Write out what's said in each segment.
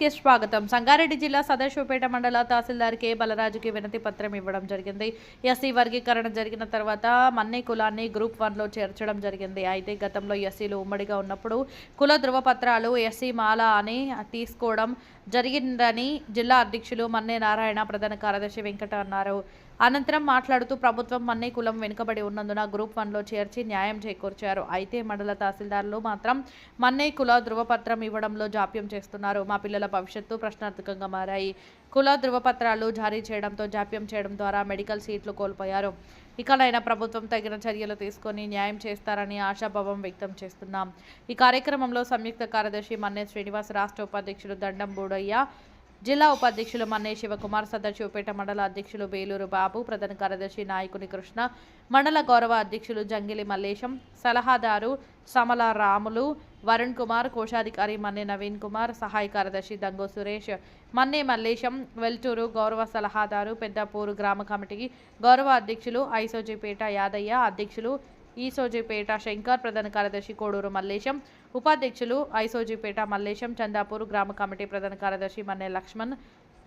రుస్తుం కి స్వాగతం. సంగారెడ్డి జిల్లా సదాశివపేట మండల తహసీల్దార్ కె. బలరాజుకి వినతి పత్రం ఇవ్వడం జరిగింది. ఎస్సీ వర్గీకరణ జరిగిన తర్వాత మన్నే కులాన్ని గ్రూప్ వన్లో చేర్చడం జరిగింది. అయితే గతంలో ఎస్సీలు ఉమ్మడిగా ఉన్నప్పుడు కుల ధృవపత్రాలు ఎస్సీ మాల అని తీసుకోవడం జరిగిందని జిల్లా అధ్యక్షులు మన్నే నారాయణ ప్రధాన కార్యదర్శి వెంకట అన్నారు. అనంతరం మాట్లాడుతూ ప్రభుత్వం అన్ని కులం వెనుకబడి ఉన్నందున గ్రూప్ వన్లో చేర్చి న్యాయం చేకూర్చారు. అయితే మండల తహసీల్దార్లు మాత్రం మన్నయ్య కుల ధృవపత్రం ఇవ్వడంలో జాప్యం చేస్తున్నారు. మా పిల్లల భవిష్యత్తు ప్రశ్నార్థకంగా మారాయి. కుల ధృవపత్రాలు జారీ చేయడంతో జాప్యం చేయడం ద్వారా మెడికల్ సీట్లు కోల్పోయారు. ఇకనైనా ప్రభుత్వం తగిన చర్యలు తీసుకొని న్యాయం చేస్తారని ఆశాభావం వ్యక్తం చేస్తున్నాం. ఈ కార్యక్రమంలో సంయుక్త కార్యదర్శి మన్నే శ్రీనివాస్ రాష్ట్ర ఉపాధ్యక్షుడు దండం బూడయ్య జిల్లా ఉపాధ్యక్షులు మన్నే శివకుమార్ సదర్శివపేట మండల అధ్యక్షులు బేలూరు బాబు ప్రధాన కార్యదర్శి నాయకుని కృష్ణ మండల గౌరవ అధ్యక్షులు జంగిలి మల్లేశం సలహాదారు సమల రాములు వరుణ్ కుమార్ కోశాధికారి మన్నే నవీన్ కుమార్ సహాయ కార్యదర్శి దంగో సురేష్ మన్నే మల్లేశం వెల్టూరు గౌరవ సలహాదారు పెద్దపూరు గ్రామ కమిటీ గౌరవ అధ్యక్షులు ఐసోజీపేట యాదయ్య అధ్యక్షులు ఈసోజీపేట శంకర్ ప్రధాన కార్యదర్శి కోడూరు మల్లేశం ఉపాధ్యక్షులు ఐసోజీపేట మల్లేశం చందాపూర్ గ్రామ కమిటీ ప్రధాన కార్యదర్శి మన్నే లక్ష్మణ్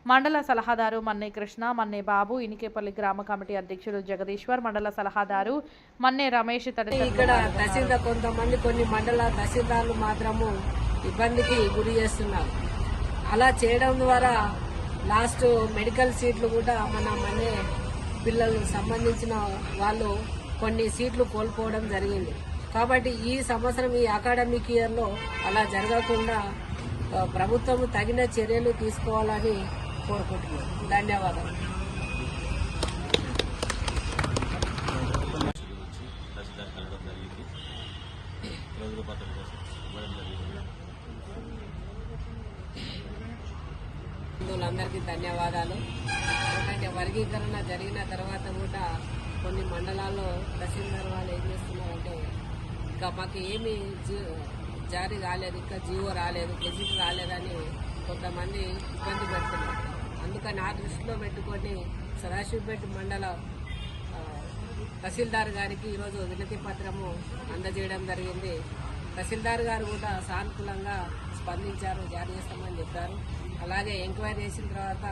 మండల సలహాదారు మన్నే కృష్ణ మన్నే బాబు ఇనికేపల్లి గ్రామ కమిటీ అధ్యక్షులు జగదీశ్వర్ మండల సలహాదారు మన్నే రమేష్ ఇక్కడ తహసీల్దార్ కొంతమంది కొన్ని మండల తహసీల్దార్లు మాత్రము ఇబ్బందికి గురి చేస్తున్నారు. అలా చేయడం ద్వారా లాస్ట్ మెడికల్ సీట్లు కూడా మన మనే పిల్లలు సంబంధించిన వాళ్ళు కొన్ని సీట్లు కోల్పోవడం జరిగింది. కాబట్టి ఈ సంవత్సరం ఈ అకాడమిక్ ఇయర్లో అలా జరగకుండా ప్రభుత్వం తగిన చర్యలు తీసుకోవాలని కోరుకుంటున్నాను ధన్యవాదాలు. హిందువులందరికీ ధన్యవాదాలు. ఎందుకంటే వర్గీకరణ జరిగిన తర్వాత కూడా కొన్ని మండలాల్లో తహసీల్దార్ వాళ్ళు ఏం చేస్తున్నారంటే ఇంకా మాకు ఏమి జీ- జారీ రాలేదు ఇంకా జీవో రాలేదు గెజిట్ రాలేదని కొంతమంది ఇబ్బంది పెడుతున్నారు. అందుకని ఆ దృష్టిలో పెట్టుకొని సదాశివపేట మండల తహసీల్దార్ గారికి ఈరోజు వినతి పత్రము అందజేయడం జరిగింది. తహసీల్దార్ గారు కూడా సానుకూలంగా స్పందించారు జారీ చేస్తామని చెప్పారు. అలాగే ఎంక్వైరీ చేసిన తర్వాత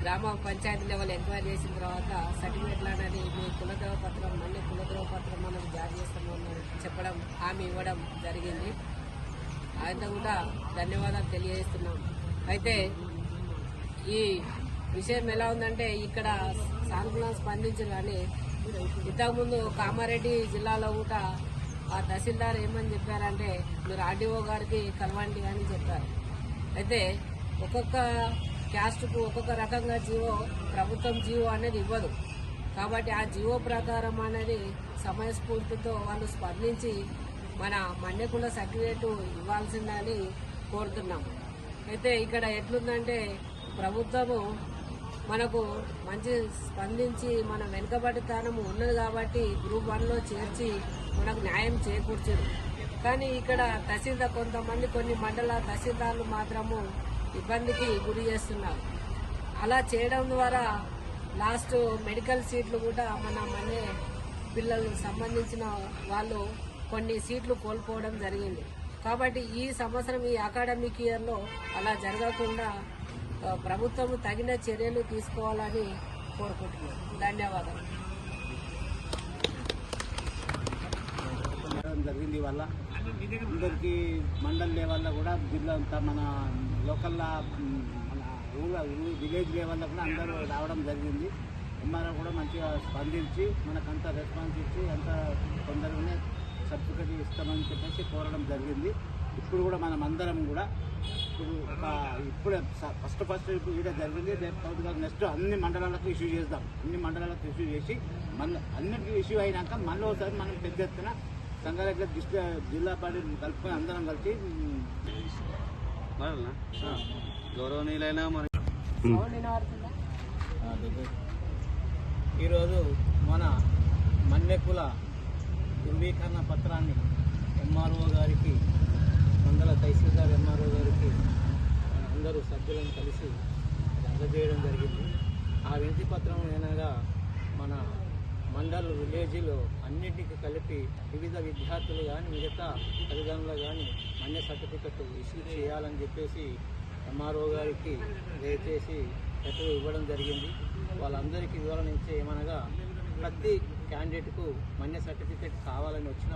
గ్రామ పంచాయతీ లెవెల్ ఎంక్వైరీ చేసిన తర్వాత సర్టిఫికేట్లు అనేది మీ కులద్రవ పత్రం మళ్ళీ కులద్రవ పత్రం మనం జారీ చేస్తామని చెప్పడం హామీ ఇవ్వడం జరిగింది. అయితే కూడా ధన్యవాదాలు తెలియజేస్తున్నాం. అయితే ఈ విషయం ఎలా ఉందంటే ఇక్కడ సానుకూలంగా స్పందించారు కానీ ఇంతకుముందు కామారెడ్డి జిల్లాలో కూడా ఆ తహసీల్దార్ ఏమని చెప్పారంటే మీరు ఆర్డీఓ గారికి కలవండి అని చెప్పారు. అయితే ఒక్కొక్క క్యాస్ట్కు ఒక్కొక్క రకంగా జీవో ప్రభుత్వం జీవో అనేది ఇవ్వదు. కాబట్టి ఆ జీవో ప్రకారం అనేది సమయస్ఫూర్తితో వాళ్ళు స్పందించి మన మన్యకుల సర్టిఫికేట్ ఇవ్వాల్సిందని కోరుతున్నాం. అయితే ఇక్కడ ఎట్లుందంటే ప్రభుత్వము మనకు మంచి స్పందించి మన వెనుకబడితనము ఉన్నది కాబట్టి గ్రూప్ వన్లో చేర్చి మనకు న్యాయం చేకూర్చారు కానీ ఇక్కడ తహసీల్దార్ కొంతమంది కొన్ని మండల తహసీల్దార్లు మాత్రము ఇబ్బందికి గురి చేస్తున్నారు. అలా చేయడం ద్వారా లాస్ట్ మెడికల్ సీట్లు కూడా మన మనే పిల్లలకు సంబంధించిన వాళ్ళు కొన్ని సీట్లు కోల్పోవడం జరిగింది. కాబట్టి ఈ సంవత్సరం ఈ అకాడమిక్ ఇయర్లో అలా జరగకుండా ప్రభుత్వం తగిన చర్యలు తీసుకోవాలని కోరుకుంటున్నాను ధన్యవాదాలు. జరిగింది వల్ల అందరికీ మండల్ లెవెల్లో కూడా జిల్లా అంతా మన లోకల్ మన రూరల్ విలేజ్ లెవెల్లో కూడా అందరూ రావడం జరిగింది. ఎంఆర్ఓ కూడా మంచిగా స్పందించి మనకంత రెస్పాన్స్ ఇచ్చి అంత తొందరగానే సర్టిఫికెట్ ఇస్తామని చెప్పేసి కోరడం జరిగింది. ఇప్పుడు కూడా మనం అందరం కూడా ఇప్పుడు ఒక ఇప్పుడే ఫస్ట్ ఫస్ట్ ఇప్పుడు ఈడ జరిగింది. రేపు నెక్స్ట్ అన్ని మండలాలకు ఇష్యూ చేద్దాం. అన్ని మండలాలకు ఇష్యూ చేసి మన అన్నిటికీ ఇష్యూ అయినాక మళ్ళీ ఒకసారి మనం పెద్ద ఎత్తున సంగారెడ్డి జిల్లా పార్టీ కలుపుకొని అందరం కలిసి గౌరవనీయులైన మరి ఈరోజు మన మన్నెకుల ధృవీకరణ పత్రాన్ని ఎంఆర్ఓ గారికి మండల తహసీల్దార్ ఎంఆర్ఓ గారికి అందరూ సభ్యులను కలిసి అందజేయడం జరిగింది. ఆ వినతి పత్రం ఏనగా మన మండల్ విలేజ్లో అన్నింటికి కలిపి వివిధ విద్యార్థులు కానీ మిగతా తల్లిదండ్రులు కానీ మన్య సర్టిఫికెట్ ఇష్యూ చేయాలని చెప్పేసి ఎంఆర్ఓ గారికి దయచేసి లెటర్ ఇవ్వడం జరిగింది. వాళ్ళందరికీ వివరణ ఇచ్చే ఏమనగా ప్రతి క్యాండిడేట్కు మన్య సర్టిఫికెట్ కావాలని వచ్చిన